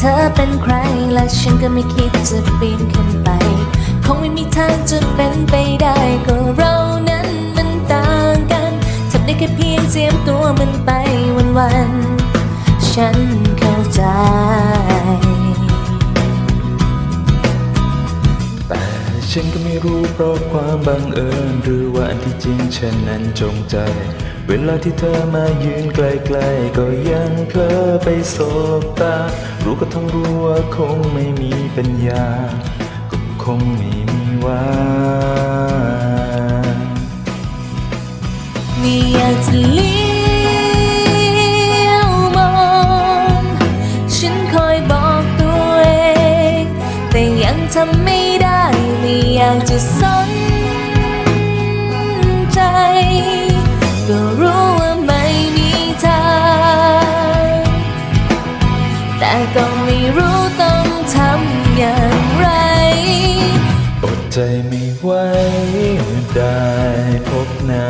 เป็นใคร และฉันก็ไม่คิดจะปีนขึ้นไป คงไม่มีทางจะเป็นไปได้ก็เรานั้นมันต่างกันทำได้แค่เพียงเจียมตัวมันไปวันๆฉันเข้าใจ แต่ฉันก็ไม่รู้เพราะความบังเอิญหรือว่าอันที่จริงฉันนั้นจงใจ เวลาที่เธอมายืนใกล้ๆก็ยังเพลอไปสบตา รู้ก็ต้องรู้ว่าคงไม่มีปัญญา ก็คงไม่มีวันไม่อยากจะเลี้ยวมองฉันคอยบอกตัวเอง แต่ยังทำไม่ได้ไม่อยากจะสนใจ ใจไม่ไหวได้พบหน้า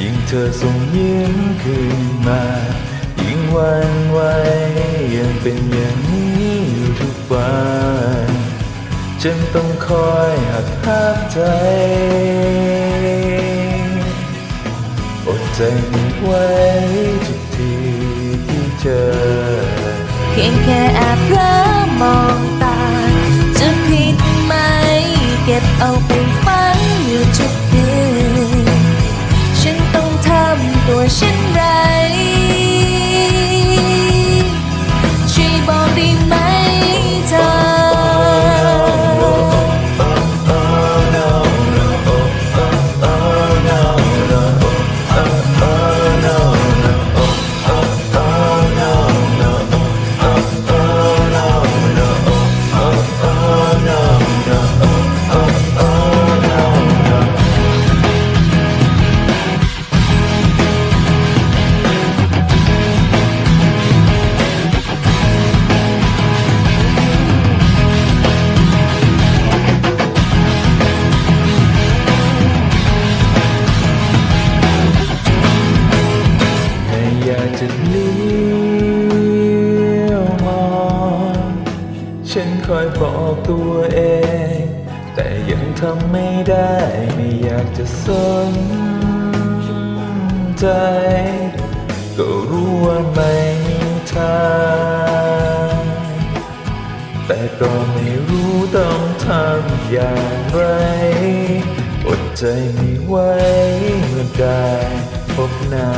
ยิ่งเธอส่งยิ้มขึ้นมา ยิ่งวันไหวยังเป็นอย่างนี้อยู่ทุกวันจนต้องคอยหักภาพใจอดใจไม่ไหวทุกทีที่เจอ เพียงแค่แอบเพลอมองตา บเอาไปฝันอยู่ทุกคืน บอกตัวเอง แต่ยังทำไม่ได้ไม่อยากจะสนใจ ก็รู้ว่าไม่มีทางแต่ก็ไม่รู้ต้องทำอย่างไรอดใจไม่ไหวเมื่อได้พบหน้า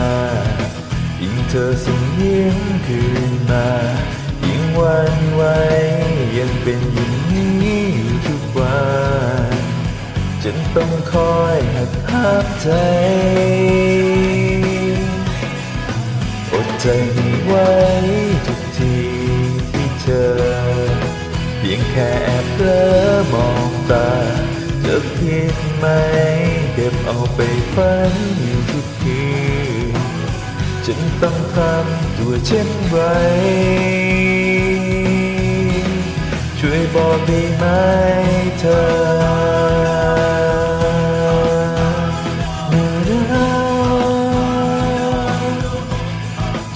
ยิ่งเธอส่งยิ้มคืนมา วันไหวยังเป็นอย่างนี้อยู่ทุกวันจนต้องคอยหักภาพใจอดใจไม่ไหวทุกทีที่เจอ เพียงแค่แอบเพลอมองตา จะผิดไหม เก็บเอาไปฝันอยู่ทุกคืนจนต้องทำตัวเช่นไร ไดีไหมเธอ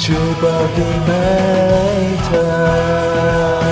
ช่วยบอกดีไหมเธอ